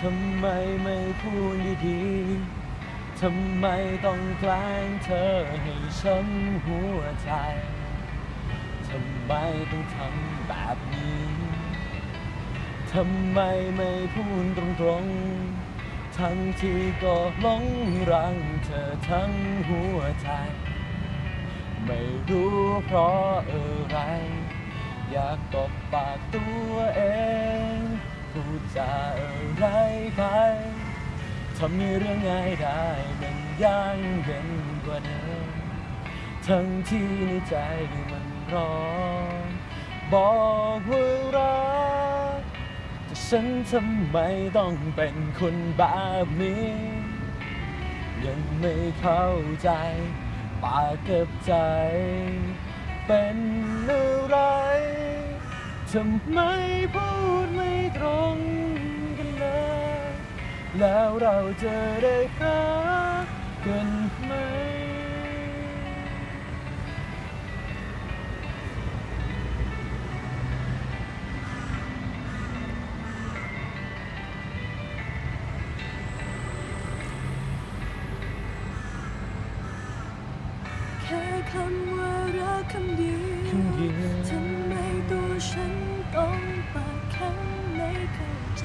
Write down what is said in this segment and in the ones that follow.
ทำไมไม่พูดดีๆ ทำไมต้องแกล้งเธอให้ช้ำหัวใจ ทำไมต้องทำแบบนี้ ทำไมไม่พูดตรงๆ ทั้งที่ก็หลงรังเธอทั้งหัวใจ ไม่รู้เพราะอะไร อยากตบปากตัวเอง พูดจาอะไรไปทำให้เรื่องง่ายได้มันย่างเย็นกว่าเดิมทั้งที่ในใจมันร้อนบอกว่ารักแต่ฉันทำไมต้องเป็นคนแบบนี้ ยังไม่เข้าใจปากกับใจ เป็นอะไร ทำไมพูดไม่ตรงกันเลย แล้วเราจะได้รักกันไหม แค่คำว่ารักคำเดียวคำเดียวทำไม ฉันต้องปากแข็งไม่เข้าใจ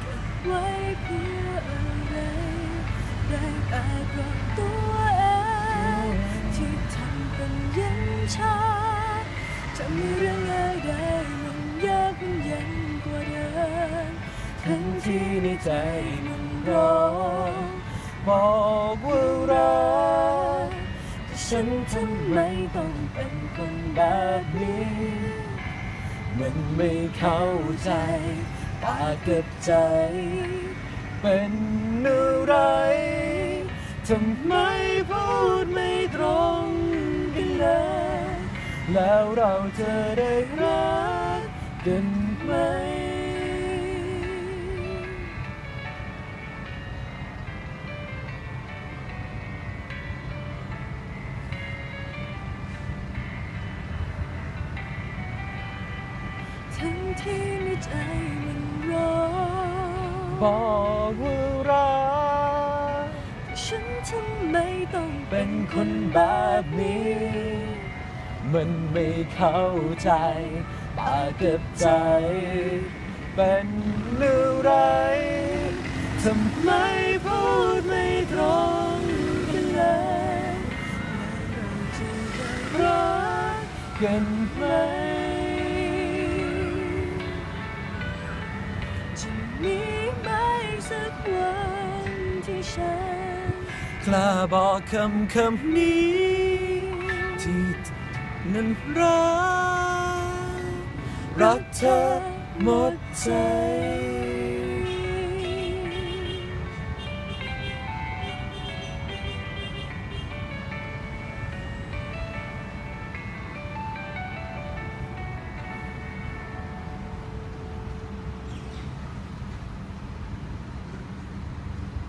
เก็บไว้เพื่ออะไรได้แต่บอกตัวเองที่ทำเป็นย็นชาจะมีเรื่องง่ายได้มันยากมันเย็นกว่าเดิมทั้งที่ในใจมันร้อนบอกว่ารักแต่ฉันทำไมต้องเป็นคนแบบนี้ มันไม่เข้าใจปากกับใจ เป็นอะไรทำไมพูดไม่ตรงกันเลยแล้วเราจะได้รักกันไหม ที่ในใจมันร้อบอกว่ารักฉันทำไมต้องเป็นคนแบบนี้ มันไม่เข้าใจปากกับใจ เป็นอะไรทำไมพูดไม่ตรงกันเลยเราจะรักกันไหม สักวันที่ฉันกล้าบอกคำคำนี้ที่นั้นรัก รักเธอหมดใจ